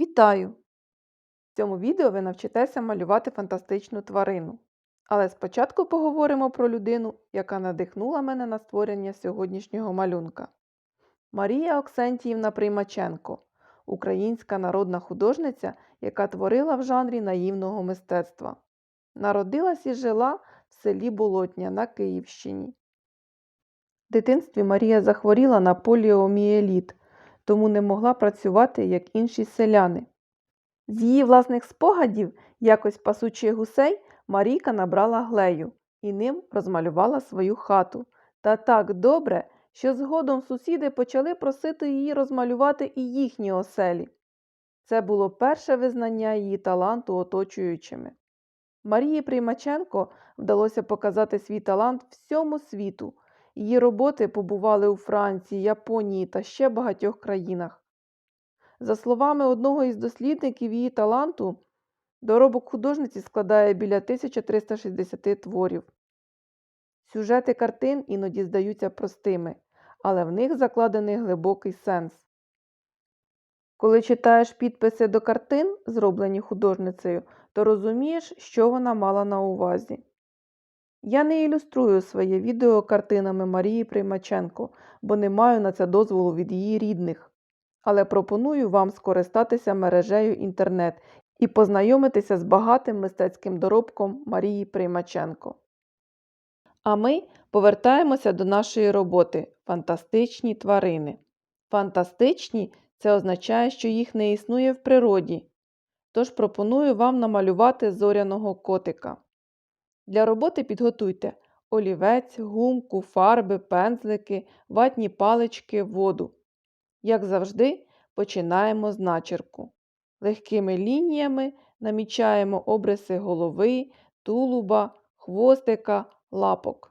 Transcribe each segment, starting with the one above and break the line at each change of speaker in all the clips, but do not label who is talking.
Вітаю! В цьому відео ви навчитеся малювати фантастичну тварину. Але спочатку поговоримо про людину, яка надихнула мене на створення сьогоднішнього малюнка. Марія Оксентіївна Приймаченко українська народна художниця, яка творила в жанрі наївного мистецтва. Народилась і жила в селі Болотня на Київщині. В дитинстві Марія захворіла на поліомієліт, тому не могла працювати, як інші селяни. З її власних спогадів, якось пасучи гусей, Марійка набрала глею і ним розмалювала свою хату. Та так добре, що згодом сусіди почали просити її розмалювати і їхні оселі. Це було перше визнання її таланту оточуючими. Марії Приймаченко вдалося показати свій талант всьому світу. Її роботи побували у Франції, Японії та ще багатьох країнах. За словами одного із дослідників її таланту, доробок художниці складає біля 1360 творів. Сюжети картин іноді здаються простими, але в них закладений глибокий сенс. Коли читаєш підписи до картин, зроблені художницею, то розумієш, що вона мала на увазі. Я не ілюструю своє відео картинами Марії Приймаченко, бо не маю на це дозволу від її рідних, але пропоную вам скористатися мережею інтернет і познайомитися з багатим мистецьким доробком Марії Приймаченко. А ми повертаємося до нашої роботи Фантастичні тварини. Фантастичні це означає, що їх не існує в природі. Тож пропоную вам намалювати зоряного котика. Для роботи підготуйте олівець, гумку, фарби, пензлики, ватні палички, воду. Як завжди, починаємо з начерку. Легкими лініями намічаємо обриси голови, тулуба, хвостика, лапок.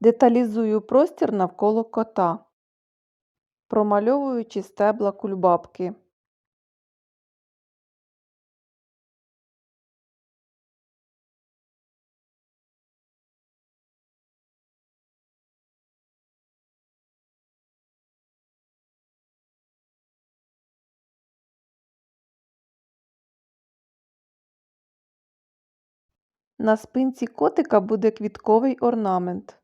Деталізую простір навколо кота, промальовуючи стебла кульбабки. На спинці котика буде квітковий орнамент.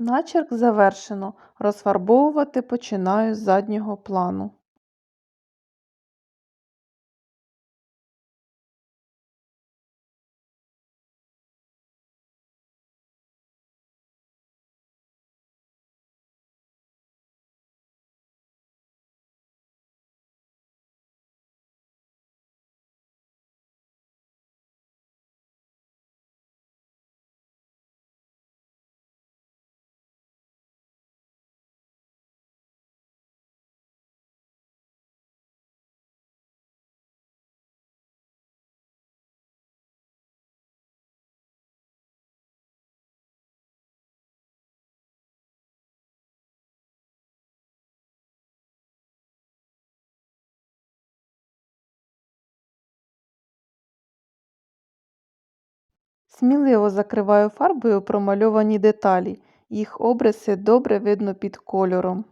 Начерк завершено. Розфарбовувати починаю з заднього плану. Сміливо закриваю фарбою промальовані деталі, їх обриси добре видно під кольором.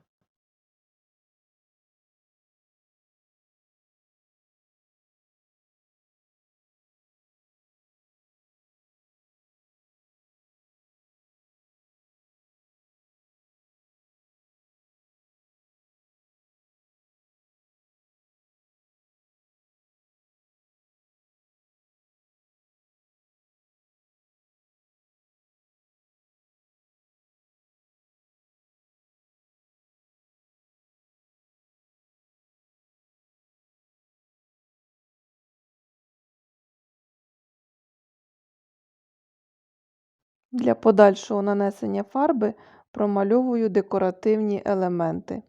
Для подальшого нанесення фарби промальовую декоративні елементи.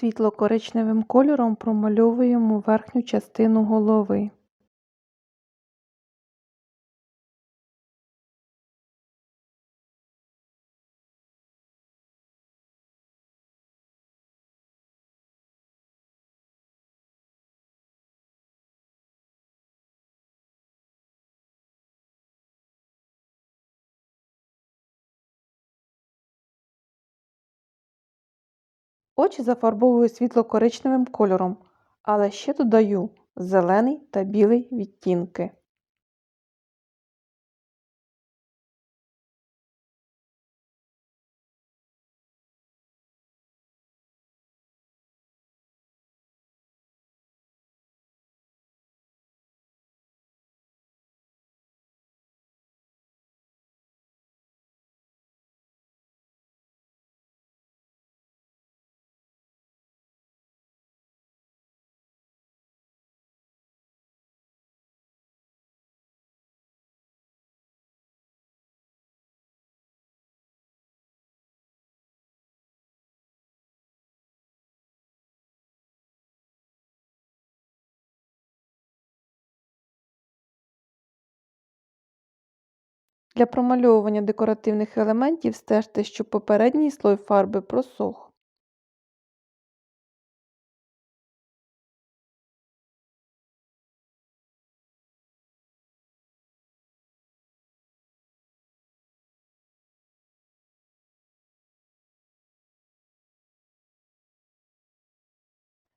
Світло-коричневим кольором промальовуємо верхню частину голови. Очі зафарбовую світло-коричневим кольором, але ще додаю зелений та білий відтінки. Для промальовування декоративних елементів стежте, щоб попередній слой фарби просох.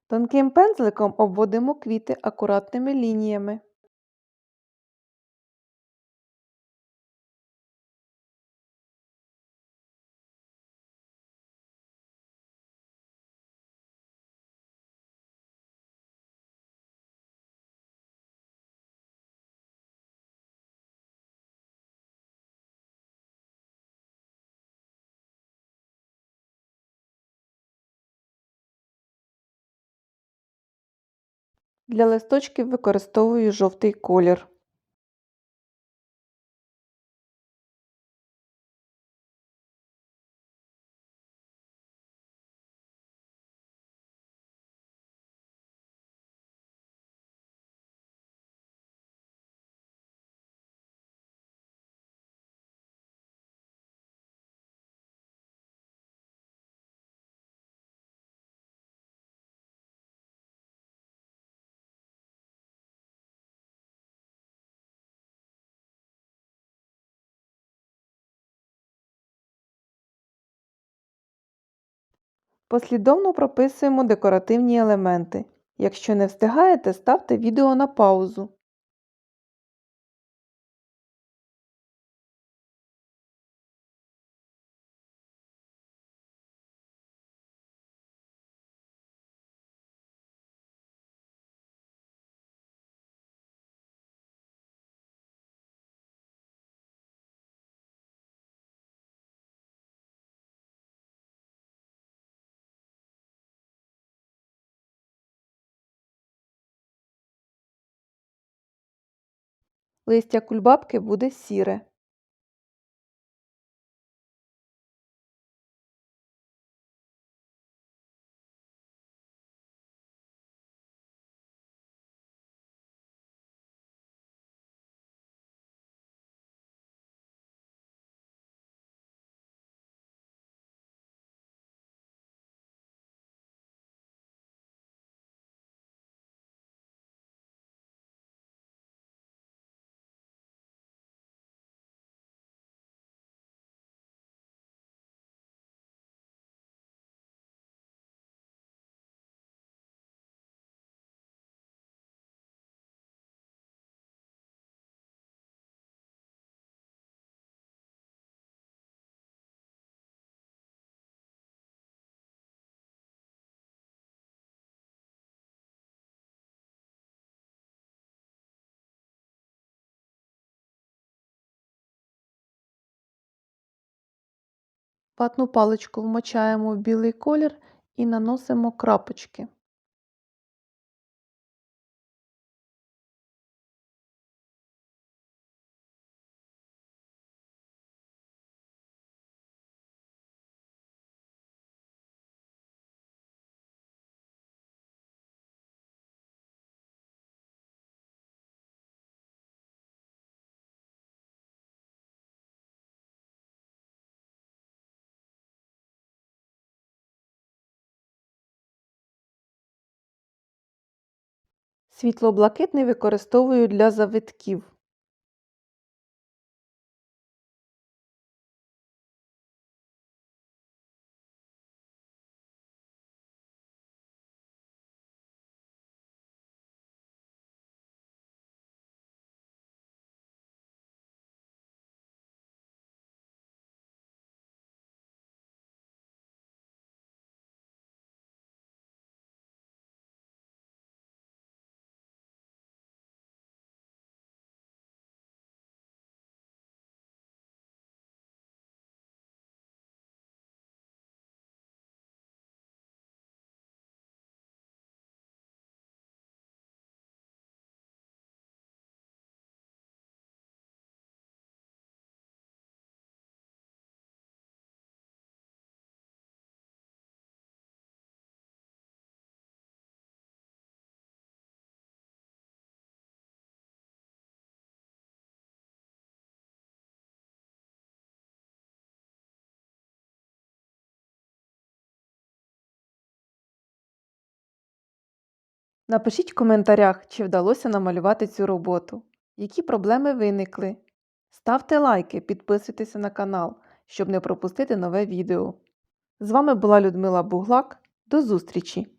Тонким пензликом обводимо квіти акуратними лініями. Для листочків використовую жовтий колір. Послідовно прописуємо декоративні елементи. Якщо не встигаєте, ставте відео на паузу. Листя кульбабки буде сіре. Ватну паличку вмочаємо в білий колір і наносимо крапочки. Світло-блакитний використовую для завитків. Напишіть в коментарях, чи вдалося намалювати цю роботу, які проблеми виникли. Ставте лайки, підписуйтеся на канал, щоб не пропустити нове відео. З вами була Людмила Буглак. До зустрічі!